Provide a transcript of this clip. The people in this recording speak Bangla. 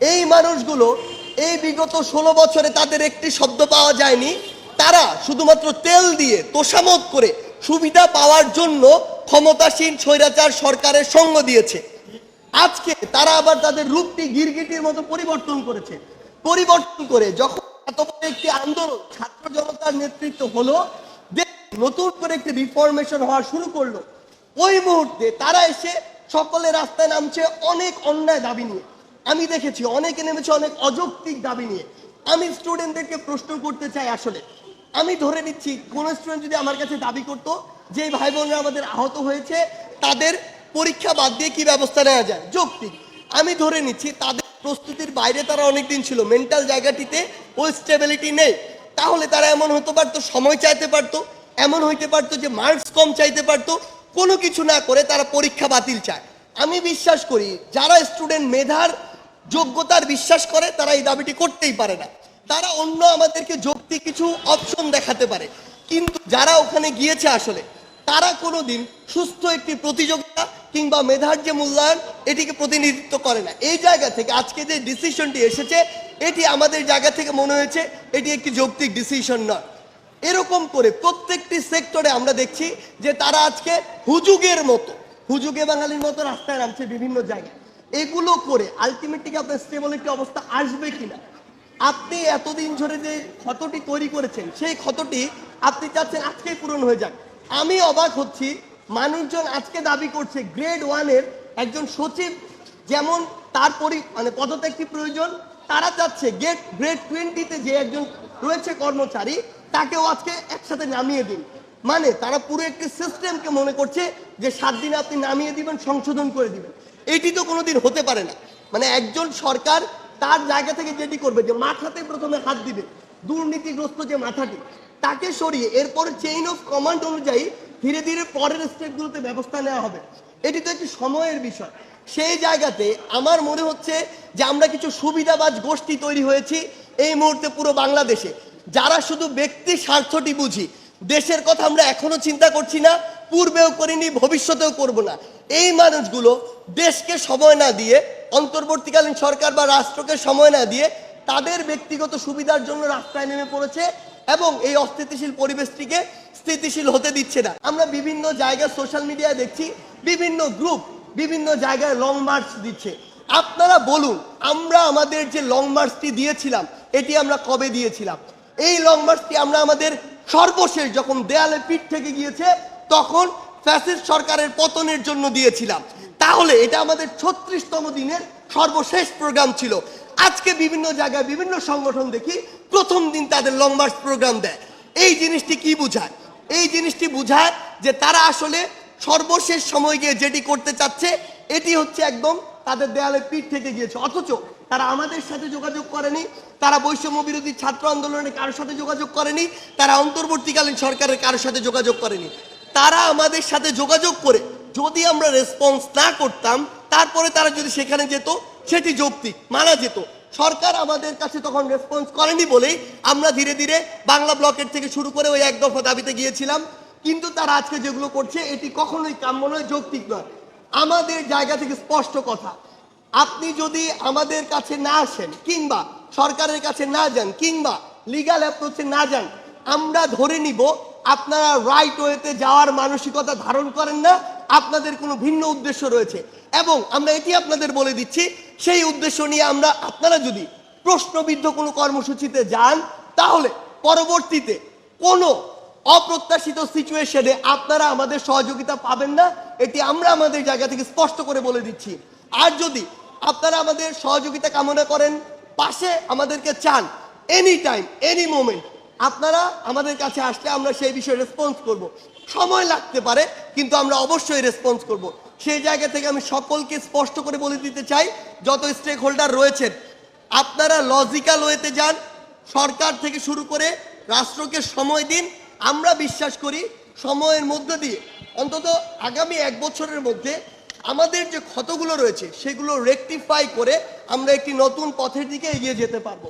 এই মানুষগুলো এই বিগত ষোলো বছরে তাদের একটি শব্দ পাওয়া যায়নি। তারা শুধুমাত্র তেল দিয়ে তোষামত করে সুবিধা পাওয়ার জন্য ক্ষমতাসীন স্বৈরাচার সরকারের সঙ্গ দিয়েছে। আজকে তারা আবার তাদের রূপটি গিরগিটির মতো পরিবর্তন করেছে। পরিবর্তন করে যখন একটি আন্দোলন ছাত্র জনতার নেতৃত্ব হলো নতুন করে একটি রিফরমেশন হওয়া শুরু করল। ওই মুহূর্তে তারা এসে সকলে রাস্তায় নামছে অনেক অন্যায় দাবি নিয়ে। আমি দেখেছি, অনেকে নেমেছে অনেক অযৌক্তিক দাবি নিয়ে। আমি স্টুডেন্টদেরকে প্রশ্ন করতে চাই আসলে। আমি ধরে নিচ্ছি, কোন স্টুডেন্ট যদি আমার কাছে দাবি করতো যে ভাই বোনরা আমাদের আহত হয়েছে, তাদের পরীক্ষা বাদ দিয়ে কি ব্যবস্থা নেওয়া যায়? যৌক্তিক। আমি ধরে নিচ্ছি, তাদের প্রস্তুতির বাইরে তারা অনেকদিন ছিল মেন্টাল জায়গাটিতে ওই স্টেবিলিটি নেই। তাহলে তারা এমন হতে পারতো, সময় চাইতে পারতো, এমন হইতে পারতো যে মার্কস কম চাইতে পারতো, কোনো কিছু না করে তারা পরীক্ষা বাতিল চায়। আমি বিশ্বাস করি, যারা স্টুডেন্ট মেধার যোগ্যতার বিশ্বাস করে, তারা এই দাবিটি করতেই পারে না। তারা অন্য আমাদেরকে যৌক্তিক কিছু অপশন দেখাতে পারে। কিন্তু যারা ওখানে গিয়েছে আসলে, তারা কোনোদিন সুস্থ একটি প্রতিযোগিতা কিংবা মেধার যে মূল্যায়ন, এটিকে প্রতিনিধিত্ব করে না। এই জায়গা থেকে আজকে যে ডিসিশনটি এসেছে, এটি আমাদের জায়গা থেকে মনে হয়েছে, এটি একটি যৌক্তিক ডিসিশন নয়। এরকম করে প্রত্যেকটি সেক্টরে আমরা দেখছি যে তারা আজকে হুজুগের মতো, হুজুগে বাঙালির মতো রাস্তায় নামছে বিভিন্ন জায়গায়। এগুলো করে আলটিমেটলি আপনার স্টেবল একটি অবস্থা আসবে কিনা? আপনি এতদিন ধরে যে ক্ষতটি তৈরি করেছেন, সেই ক্ষতটি আপনি চাচ্ছেন আজকেই পূরণ হয়ে যাক। আমি অবাক হচ্ছি, মানুষজন আজকে দাবি করছে গ্রেড ওয়ানের একজন সচিব যেমন তার পরি মানে পদত্যাগটি প্রয়োজন, তারা চাচ্ছে গেট গ্রেড টোয়েন্টিতে যে একজন রয়েছে কর্মচারী, তাকেও আজকে একসাথে নামিয়ে দিন। মানে তারা পুরো একটি সিস্টেমকে মনে করছে যে সাত দিনে আপনি নামিয়ে দিবেন, সংশোধন করে দিবেন। এটি তো কোনোদিন হতে পারে না। মানে একজন সরকার তার জায়গা থেকে যেটি করবে, যে মাথাতে প্রথমে হাত দিবে, দুর্নীতিগ্রস্ত যে মাথাটি, তাকে সরিয়ে এরপরে চেইন অফ কমান্ড অনুযায়ী ধীরে ধীরে পরের স্টেপগুলোতে ব্যবস্থা নেওয়া হবে। এটি তো একটি সময়ের বিষয়। সেই জায়গাতে আমার মনে হচ্ছে যে আমরা কিছু সুবিধাবাজ গোষ্ঠী তৈরি হয়েছি এই মুহূর্তে পুরো বাংলাদেশে। যারা শুধু ব্যক্তি স্বার্থটি বুঝি, দেশের কথা আমরা এখনও চিন্তা করছি না পূর্বেও করিনি, ভবিষ্যতেও করব না। এই মানুষগুলো দেশকে সময় না দিয়ে, অন্তর্বর্তীকালীন সরকার বা রাষ্ট্রকে সময় না দিয়ে তাদের ব্যক্তিগত সুবিধার জন্য রাস্তায় নেমে পড়েছে এবং এই অস্থিতিশীল পরিবেশটিকে স্থিতিশীল হতে দিচ্ছে না। আমরা বিভিন্ন জায়গায় সোশ্যাল মিডিয়ায় দেখছি, বিভিন্ন গ্রুপ বিভিন্ন জায়গায় লং মার্চ দিচ্ছে। আপনারা বলুন, আমরা আমাদের যে লং মার্চটি দিয়েছিলাম, এটি আমরা কবে দিয়েছিলাম? এই লং মার্চটি আমরা আমাদের সর্বশেষ যখন দেয়ালে পিঠ থেকে গিয়েছে তখন ফ্যাসিস্ট সরকারের পতনের জন্য দিয়েছিলাম। তাহলে এটা আমাদের ছত্রিশতম দিনের সর্বশেষ প্রোগ্রাম ছিল। আজকে বিভিন্ন জায়গায় বিভিন্ন সংগঠন দেখি প্রথম দিন তাদের লং মার্চ প্রোগ্রাম দেয়। এই জিনিসটি কি বুঝায়? এই জিনিসটি বোঝায় যে তারা আসলে সর্বশেষ সময় গিয়ে যেটি করতে চাচ্ছে, এটি হচ্ছে একদম তাদের দেয়ালে পিঠ থেকে গিয়েছে। অথচ তারা আমাদের সাথে যোগাযোগ করেনি, তারা বৈষম্য বিরোধী ছাত্র আন্দোলনের কারোর সাথে যোগাযোগ করেনি, তারা অন্তর্বর্তীকালীন সরকারের কারোর সাথে যোগাযোগ করেনি। তারা আমাদের সাথে যোগাযোগ করে, যদি আমরা রেসপন্স না করতাম, তারপরে তারা যদি সেখানে যেত, সেটি যৌক্তিক, মানা যেত। সরকার আমাদের কাছে তখন রেসপন্স করেনি বলেই আমরা ধীরে ধীরে বাংলা ব্লকের থেকে শুরু করে ওই এক দফা দাবিতে গিয়েছিলাম। কিন্তু তারা আজকে যেগুলো করছে, এটি কখনোই কাম্য নয়, যৌক্তিক নয়। আমাদের জায়গা থেকে স্পষ্ট কথা, আপনি যদি আমাদের কাছে না আসেন, কিংবা সরকারের কাছে না যান, কিংবা লিগাল অ্যাপ্রোচে না যান, আমরা ধরে নিব আপনারা রাইট ওয়েতে যাওয়ার মানসিকতা ধারণ করেন না, আপনাদের কোনো ভিন্ন উদ্দেশ্য রয়েছে। এবং আমরা এটি আপনাদের বলে দিচ্ছি, সেই উদ্দেশ্য নিয়ে আমরা আপনারা যদি প্রশ্নবিদ্ধ কোনো কর্মসূচিতে যান, তাহলে পরবর্তীতে কোনো অপ্রত্যাশিত সিচুয়েশনে আপনারা আমাদের সহযোগিতা পাবেন না, এটি আমরা আমাদের জায়গা থেকে স্পষ্ট করে বলে দিচ্ছি। আর যদি আপনারা আমাদের সহযোগিতা কামনা করেন, পাশে আমাদেরকে চান এনি টাইম এনি মোমেন্ট আপনারা আমাদের কাছে আসলে আমরা সেই বিষয়ে রেসপন্স করব। সময় লাগতে পারে, কিন্তু আমরা অবশ্যই রেসপন্স করব। সেই জায়গা থেকে আমি সকলকে স্পষ্ট করে বলে দিতে চাই, যত স্টেক হোল্ডার রয়েছেন, আপনারা লজিক্যাল ওয়েতে যান, সরকার থেকে শুরু করে রাষ্ট্রকে সময় দিন। আমরা বিশ্বাস করি, সময়ের মধ্য দিয়ে, অন্তত আগামী এক বছরের মধ্যে আমাদের যে ক্ষতগুলো রয়েছে, সেগুলো রেকটিফাই করে আমরা একটি নতুন পথের দিকে এগিয়ে যেতে পারব।